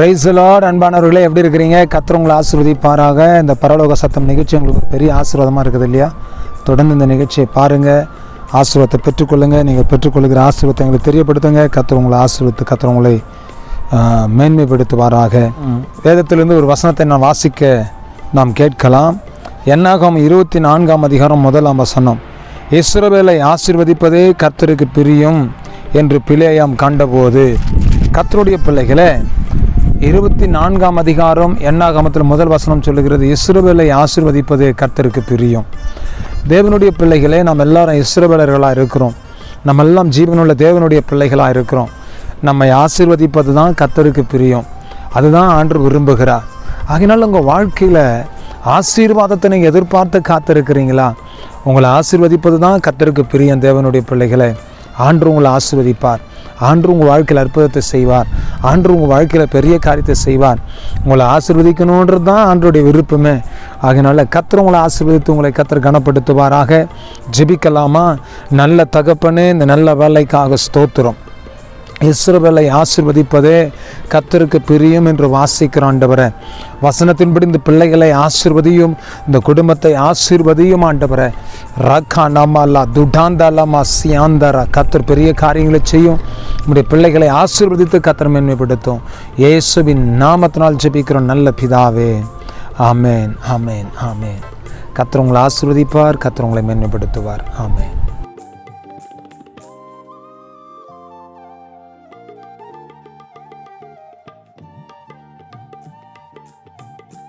Price Lord அன்பானவர்களே எப்படி இருக்கிறீங்க? கர்த்தர் உங்களை ஆசீர்வதிப்பாராக. இந்த பரலோக சத்தம் நிகழ்ச்சி உங்களுக்கு பெரிய ஆசீர்வாதமாக இருக்குது இல்லையா? தொடர்ந்து இந்த நிகழ்ச்சியை பாருங்கள் ஆசீர்வாதத்தை பெற்றுக்கொள்ளுங்கள் நீங்கள் பெற்றுக்கொள்கிற ஆசீர்வாதத்தை எங்களுக்கு தெரியப்படுத்துங்க. கர்த்தர் உங்களை ஆசீர்வத்து ஆஹ், மேன்மைப்படுத்துவாராக. வேதத்திலிருந்து ஒரு வசனத்தை நான் வாசிக்க நாம் கேட்கலாம். என்னாகம் இருபத்தி நான்காம் அதிகாரம் முதலாம் வசனம். இஸ்ரவேலை ஆசீர்வதிப்பதே கர்த்தருக்கு பிரியும் என்று பிளேயாம் கண்டபோது கர்த்தருடைய பிள்ளைகளே இருபத்தி நான்காம் அதிகாரம் எண்ணாகமத்தில் முதல் வசனம் சொல்லுகிறது இஸ்ரோவேலை ஆசிர்வதிப்பது கர்த்தருக்கு பிரியும். தேவனுடைய பிள்ளைகளே நாம் எல்லாரும் இஸ்ரவேலர்களாக இருக்கிறோம். நம்ம எல்லாம் ஜீவனுள்ள தேவனுடைய பிள்ளைகளாக இருக்கிறோம். நம்மை ஆசிர்வதிப்பது தான் கர்த்தருக்கு பிரியும். அதுதான் ஆண்டு விரும்புகிறார். ஆகினாலும் உங்கள் வாழ்க்கையில் ஆசீர்வாதத்தை நீங்கள் எதிர்பார்த்து காத்திருக்கிறீங்களா? உங்களை ஆசிர்வதிப்பது தான் கத்தருக்கு பிரியம் தேவனுடைய பிள்ளைகளை. ஆண்டு உங்களை ஆசிர்வதிப்பார். ஆண்டு உங்கள் வாழ்க்கையில் அற்புதத்தை செய்வார். ஆண்டு உங்கள் வாழ்க்கையில் பெரிய காரியத்தை செய்வார். உங்களை ஆசிர்வதிக்கணுன்றது தான் ஆண்டுடைய விருப்பமே. அதனால் கத்தர் உங்களை ஆசிர்வதித்து உங்களை கத்தர் கனப்படுத்துவாராக. ஜெபிக்கலாமா? நல்ல தகப்பனே இந்த நல்ல வேலைக்காக ஸ்தோத்திரம். இஸ்ரவேலை ஆசிர்வதிப்பதே கத்தருக்கு பிரியும் என்று வாசிக்கிற ஆண்டவரே. வசனத்தின்படி இந்த பிள்ளைகளை ஆசிர்வதியும் இந்த குடும்பத்தை ஆசிர்வதியும் ஆண்டவரே. ரக்கா நமாலா துடாந்தாலாமா சியாந்தரா. கத்தர் பெரிய காரியங்களை செய்யும். நம்முடைய பிள்ளைகளை ஆசிர்வதித்து கத்தர் மேன்மைப்படுத்தும். இயேசுவின் நாமத்தினால் ஜெபிக்கிறோம் நல்ல பிதாவே. ஆமேன் ஆமேன் ஆமேன். கத்தர் உங்களை ஆசிர்வதிப்பார் கத்தர் உங்களை மேன்மைப்படுத்துவார். ஆமேன்.